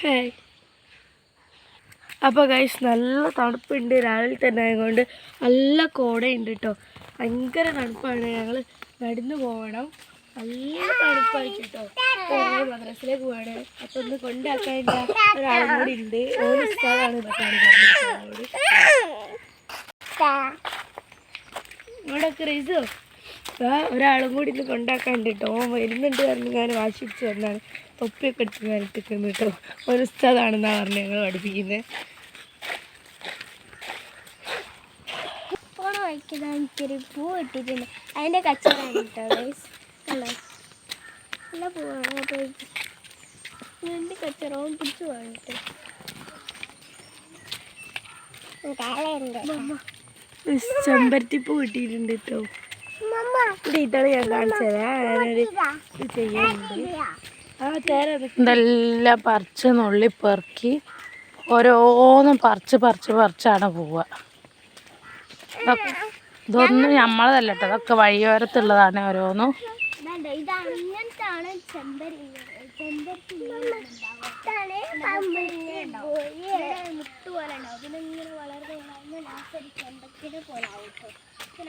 Hi അപ്പോൾ guys നല്ല തണുപ്പുണ്ട്. രാവിലെ തന്നെ ആയതുകൊണ്ട് നല്ല കോടയുണ്ട് കേട്ടോ ഭയങ്കര തണുപ്പാണ്. ഞങ്ങൾ നടന്നു പോകണം നല്ല തണുപ്പായിട്ടോ മദ്രസിലേക്ക് പോവാണ്. അപ്പൊ ഒന്ന് കൊണ്ടാക്കാൻ ഒരാളും കൂടി ഉണ്ട്. എന്നൊക്കെയാണ് പറഞ്ഞത് റൈസോ? ഒരാളും കൂടി ഇന്ന് കൊണ്ടാക്കാണ്ട് കേട്ടോ വരുന്നുണ്ട് പറഞ്ഞ് ഞാൻ വാശി പിടിച്ച് വന്നാണ്. തൊപ്പിയൊക്കെ എടുത്ത് ഞാൻ കേട്ടോ ഒരു ഉസ്താദാണെന്നാണ് പറഞ്ഞത് ഞങ്ങൾ പഠിപ്പിക്കുന്നത് പോണ വഴിക്കുന്ന എനിക്കൊരു പൂ ഇട്ടിട്ടുണ്ട് അതിന്റെ കച്ചവടമാണ് കേട്ടോ കണ്ടോ നല്ല പൂവാണ് അങ്ങോട്ട് പോയിട്ട് കച്ചറവും പിടിച്ചു പോകണിട്ട് ചെമ്പരത്തി പൂ കിട്ടിയിട്ടുണ്ട് കേട്ടോ ഇതാണ് ഞാൻ കാണിച്ചത്. ഞാനൊരു ഇത് ചെയ്യുന്നുണ്ട്. ആ തേരാ ഇതെല്ലാം പറിച്ച് നുള്ളി പെറുക്കി ഓരോന്നും പറിച്ച് പറിച്ച് പറിച്ചാണ് പോവുക. ഇതൊന്നും നമ്മളതല്ല കേട്ടോ. അതൊക്കെ വഴിയോരത്തുള്ളതാണ് ഓരോന്നും. ഇത് അങ്ങനത്താണ് ചെമ്പരി ചെമ്പരത്തി മുട്ട് പോലെ ഉണ്ടാവും. പിന്നെ ഇങ്ങനെ വളർന്ന് വളർന്ന് ലാസ്റ്റ് ഒരു ചെമ്പരത്തിനെ പോലെ ആവും കേട്ടോ.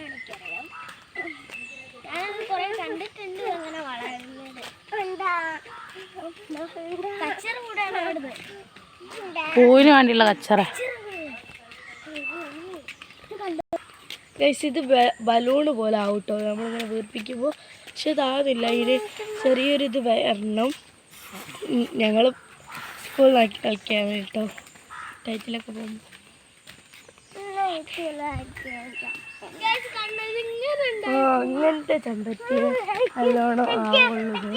എനിക്കറിയാം ഞാനത് കുറെ കണ്ടിട്ടുണ്ട് അങ്ങനെ വളരുന്നത്. കച്ചറ കൂടെയാണ് അവിടുന്ന് പൂവിന് വേണ്ടിയുള്ള കച്ചറ. ഗൈസ് ഇത് ബലൂണ് പോലെ ആവട്ടോ നമ്മളിങ്ങനെ വീർപ്പിക്കുമ്പോൾ പക്ഷെ ഇതാകുന്നില്ല ഇതിന് ചെറിയൊരു ഇത് വരണം ഞങ്ങൾ സ്കൂളിലാക്കി കളിക്കാൻ കേട്ടോ ടൈറ്റിലൊക്കെ പോകുമ്പോൾ ആ അങ്ങനത്തെ ചെമ്പരത്തി നല്ലോണം ആവുള്ളത്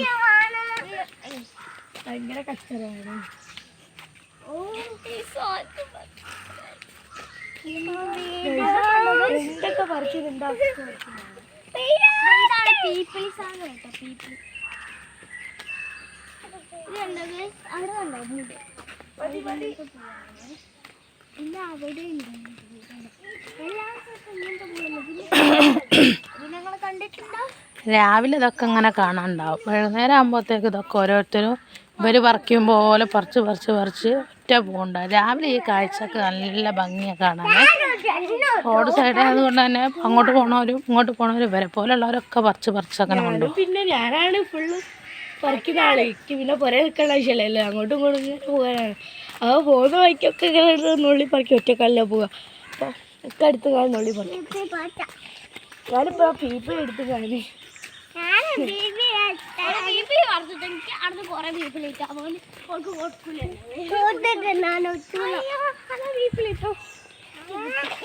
ഭയങ്കര കഷ്ടമാണ്. എന്തൊക്കെ പറിച്ചിട്ടുണ്ടാവും കേട്ടോ? അവിടെ കണ്ടോ? അവിടെ രാവിലെ ഇതൊക്കെ ഇങ്ങനെ കാണാനുണ്ടാവും. വൈകുന്നേരം ആകുമ്പോഴത്തേക്ക് ഇതൊക്കെ ഓരോരുത്തരും ഇവർ പറിക്കും പോലെ പറിച്ച് പറിച്ച് പറിച്ച് ഒറ്റ പോകുണ്ടാവും രാവിലെ ഈ കാഴ്ചക്ക് നല്ല ഭംഗിയാണ് കാണാൻ. റോഡ് സൈഡ് ആയതുകൊണ്ട് തന്നെ അങ്ങോട്ട് പോണവരും ഇങ്ങോട്ട് പോണവരും ഇവരെ പോലുള്ളവരൊക്കെ പറിച്ച് പറിച്ച് അങ്ങനെ കൊണ്ടു പിന്നെ ഞാനാണ് ഫുള്ള് പറിക്കുന്ന ആളെ. എനിക്ക് പിന്നെ പുറേ നിൽക്കേണ്ട ആവശ്യമല്ലല്ലോ അങ്ങോട്ടും ഇങ്ങോട്ടും ഇങ്ങനെ പോകാനാണ്. അപ്പൊ പോകുന്ന വഴിക്കൊക്കെ ഇങ്ങനെ നുള്ളി പറിക്കി ഒറ്റക്കല്ല പോവുക അപ്പോൾ ഒക്കെ അടുത്ത് കാലം നുള്ളി പറിക്കും ഞാനിപ്പോൾ പീപ്പിൾ എടുത്ത് കാണി.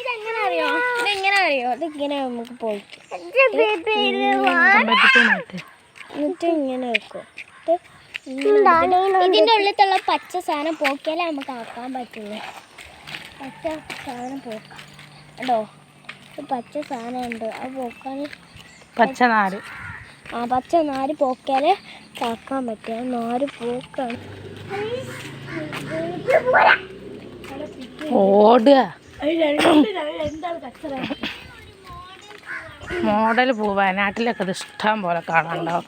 ഇതെങ്ങനെ അറിയോ? ഇതെങ്ങനെ അറിയോ? ഇതിങ്ങനെ നമുക്ക് പോയി. ചെമ്പരത്തിപ്പൂ നട്ട് എന്നിട്ട് ഇങ്ങനെ വെക്കും. ഇതിന്റെ ഉള്ളിലുള്ള പച്ച സാധനം പോക്കിയാലേ നമുക്ക് ആക്കാൻ പറ്റുള്ളൂ. പച്ച സാധനം പോക്കാം. കേട്ടോ പച്ച സാധനം ഉണ്ട്. അത് പോക്കാൻ പച്ച നാര്. ആ പച്ച നാര് പോക്കിയാലേ കാക്കാൻ പറ്റും. ആ നാര് പോക്കാണ്. ഓടുക. മോഡൽ പൂ വയനാട്ടിലൊക്കെ ഇത് ഇഷ്ടം പോലെ കാണാനുണ്ടാവും.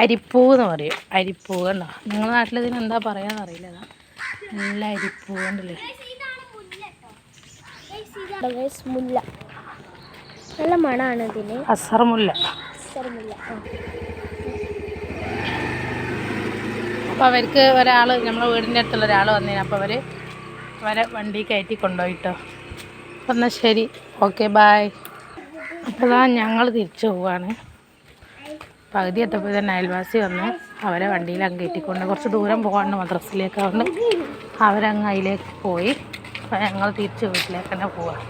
അരിപ്പൂ എന്ന് പറയും. അരിപ്പൂ കണ്ടോ? നിങ്ങളുടെ നാട്ടിൽ ഇതിന് എന്താ പറയാന്ന് അറിയില്ല നല്ല അരിപ്പൂ കണ്ടില്ലേ? മുല്ല. നല്ല മണാണ് ഇതിന് അസർമുല്ല. അപ്പൊ അപ്പോൾ അവർക്ക് ഒരാൾ നമ്മളെ വീടിന്റെ അടുത്തുള്ള ഒരാൾ വന്നേനെ. അപ്പോൾ അവർ അവരെ വണ്ടി കയറ്റി കൊണ്ടുപോയിട്ടോ. എന്നാൽ ശരി. ഓക്കെ ബായ് അപ്പോൾ ഞങ്ങൾ തിരിച്ചു പോവുകയാണ് പകുതി എത്തപ്പോൾ തന്നെ അയൽവാസി വന്ന്. അവരെ വണ്ടിയിൽ അങ്ങ് കയറ്റിക്കൊണ്ട് കുറച്ച് ദൂരം പോകാണ്ട് മദ്രസിലേക്ക് അവരങ്ങ് അതിലേക്ക് പോയി. അപ്പോൾ ഞങ്ങൾ തിരിച്ച് വീട്ടിലേക്ക് തന്നെ പോവാം.